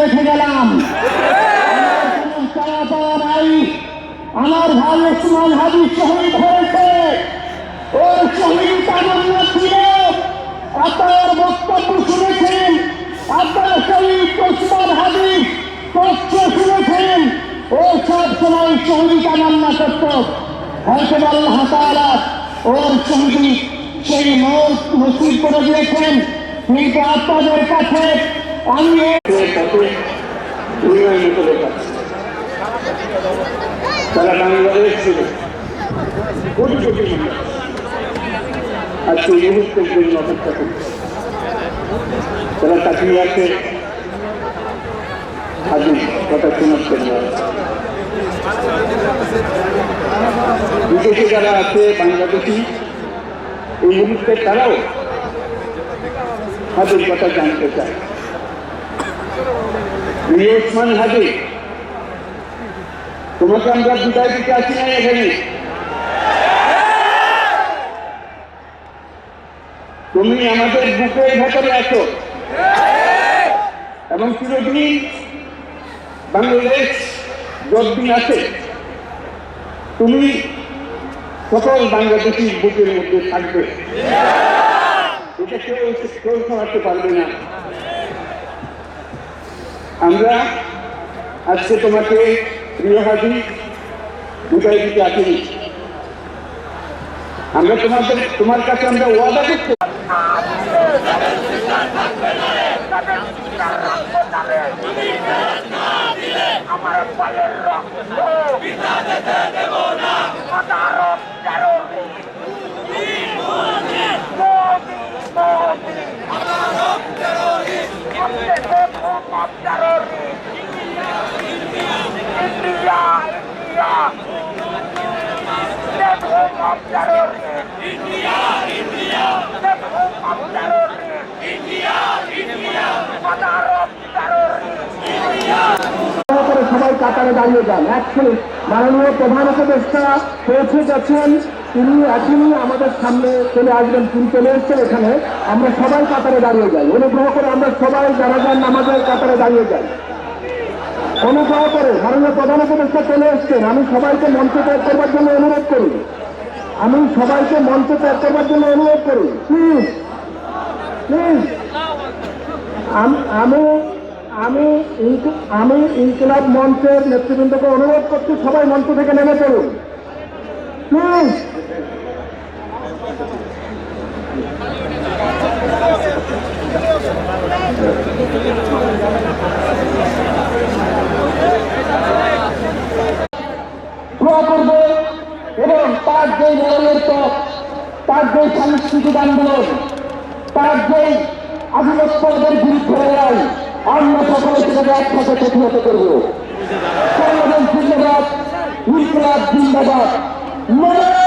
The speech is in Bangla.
রেখে গেলাম আমার কোনো চাওয়া পাওয়া নাই আমার ভাই ওসমান হাবিব শহীদ হয়েছে। ওর শহীদ তামান্য ছিল। আপনার বক্তব্য শুনেছেন। আপনার শহীদ ওসমান হাবিব তথ্য শুনেছেন। ও সব সময় শহীদ তামান্না করত। হয়তো আল্লাহ তাআলা ওর শহীদ সেই মত নসিব করে দিয়েছেন। কিন্তু আপনাদের কাছে উন্নয়ন করে তারা বাংলাদেশ ছিল কোটি কোটি মানুষ আজকে মুহূর্তের জন্য অপেক্ষা করছে তারা তাকিয়ে আছে হাজির কথা না বিদেশে যারা আছে বাংলাদেশি এই মুহূর্তে তারাও হাজির কথা জানতে চায় ওসমান হাজি তোমাকে আমরা বিদায় দিতে আসি না এখানে। তুমি আমাদের বুকের ভেতরে আছো। এবং চিরদিন বাংলাদেশ যতদিন আছে, তুমি সকল বাংলাদেশির বুকের মধ্যে থাকবে। এটা কেউ কেউ সরাতে পারবে না। আমরা আজকে তোমাকে প্রিয় হাজি বিদায় দিতে আসিনি। আমরা তোমাদের তোমার কাছে আমরা ওয়াদা করতে আমার পায়ের রক্ত। সবাই কাতারে দাঁড়িয়ে যান। মিনিট মাননীয় প্রধান উপদেষ্টা পৌঁছে গেছেন তিনি এখনই আমাদের সামনে চলে আসবেন, তিনি চলে এসছেন এখানে। আমরা সবাই কাতারে দাঁড়িয়ে যাই। অনুগ্রহ করে আমরা সবাই যারা যান আমাদের কাতারে দাঁড়িয়ে যাই। অনুগ্রহ করে মাননীয় প্রধান উপদেষ্টা চলে এসছেন আমি সবাইকে মঞ্চ ত্যাগ করবার জন্য অনুরোধ করি। আমি সবাইকে মঞ্চ ত্যাগ করবার জন্য অনুরোধ করি। আম- আমি আমি ইনকি- আমি ইনকিলাব মঞ্চের নেতৃবৃন্দকে অনুরোধ করছি সবাই মঞ্চ থেকে নেমে চলুন প্লিজ যে সাংস্কৃতিক আন্দোলন। তারা যে আধিপত্যদের বিরুদ্ধে লড়াই আমরা সকলে সেটাকে একসাথে প্রতিহত করব। বাংলাদেশ জিন্দাবাদ ইনকলাব জিন্দাবাদ। মনে